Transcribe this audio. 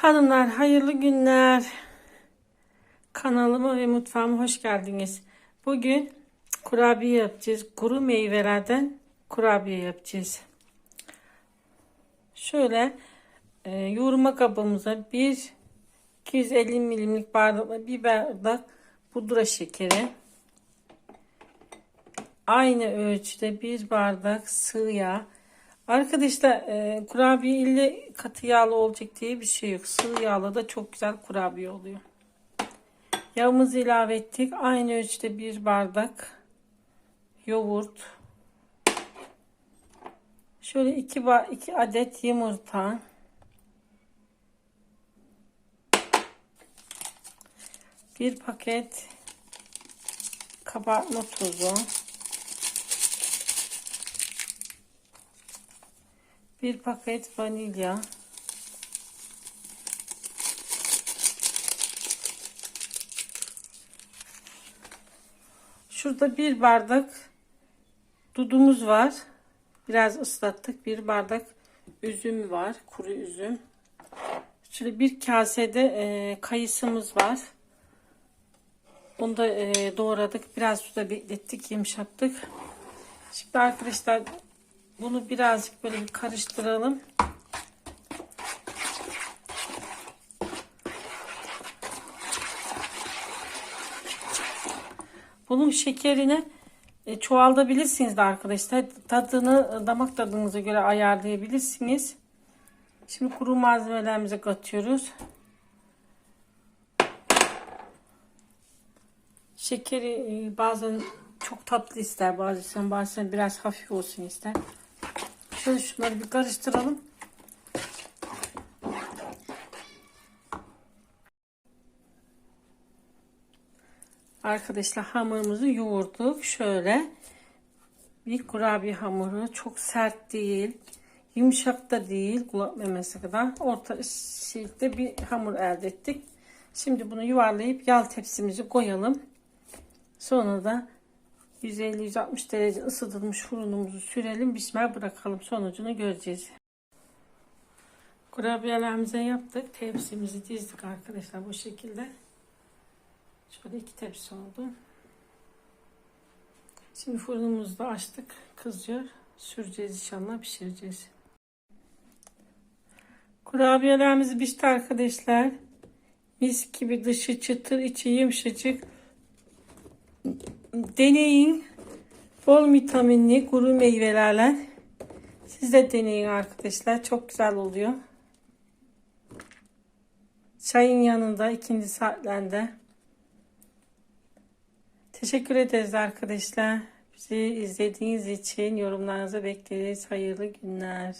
Hanımlar hayırlı günler. Kanalıma ve mutfağıma hoş geldiniz. Bugün kurabiye yapacağız. Kuru meyvelerden kurabiye yapacağız. Şöyle e, yoğurma kabımıza bir 250 milimlik bardakla bir bardak pudra şekeri. Aynı ölçüde bir bardak sıvı yağ. Arkadaşlar e, kurabiye ille katı yağlı olacak diye bir şey yok. Sıvı yağla da çok güzel kurabiye oluyor. Yağımızı ilave ettik. Aynı ölçüde bir bardak yoğurt. Şöyle iki, iki adet yumurta. Bir paket kabartma tozu. Bir paket vanilya. Şurada bir bardak dudumuz var. Biraz ıslattık. Bir bardak üzüm var. Kuru üzüm. Şöyle bir kasede e, kayısımız var. Onu da e, doğradık. Biraz suda beklettik. Yumuşattık. Şimdi arkadaşlar bunu birazcık böyle bir karıştıralım. Bunun şekerini e, çoğaltabilirsiniz de arkadaşlar. Tadını damak tadınıza göre ayarlayabilirsiniz. Şimdi kuru malzemelerimizi katıyoruz. Şekeri e, bazen çok tatlı ister bazen bazen biraz hafif olsun ister. Şöyle şunları bir karıştıralım. Arkadaşlar hamurumuzu yoğurduk. Şöyle bir kurabiye hamuru. Çok sert değil. Yumuşak da değil. Kulak memesi kadar. Orta şekilde bir hamur elde ettik. Şimdi bunu yuvarlayıp yağ tepsimizi koyalım. Sonra da 150-160 derece ısıtılmış fırınımızı sürelim. Bismillah bırakalım. Sonucunu göreceğiz. Kurabiyelerimizi yaptık. Tepsimizi dizdik arkadaşlar bu şekilde. Şöyle iki tepsi oldu. Şimdi fırınımızı da açtık. Kızıyor. Süreceğiz inşallah pişireceğiz. Kurabiyelerimiz pişti arkadaşlar. Mis gibi dışı çıtır içi yumuşacık. Deneyin. Bol vitaminli kuru meyvelerle. Siz de deneyin arkadaşlar. Çok güzel oluyor. Çayın yanında ikinci saatlerinde. Teşekkür ederiz arkadaşlar. Bizi izlediğiniz için yorumlarınızı bekleriz. Hayırlı günler.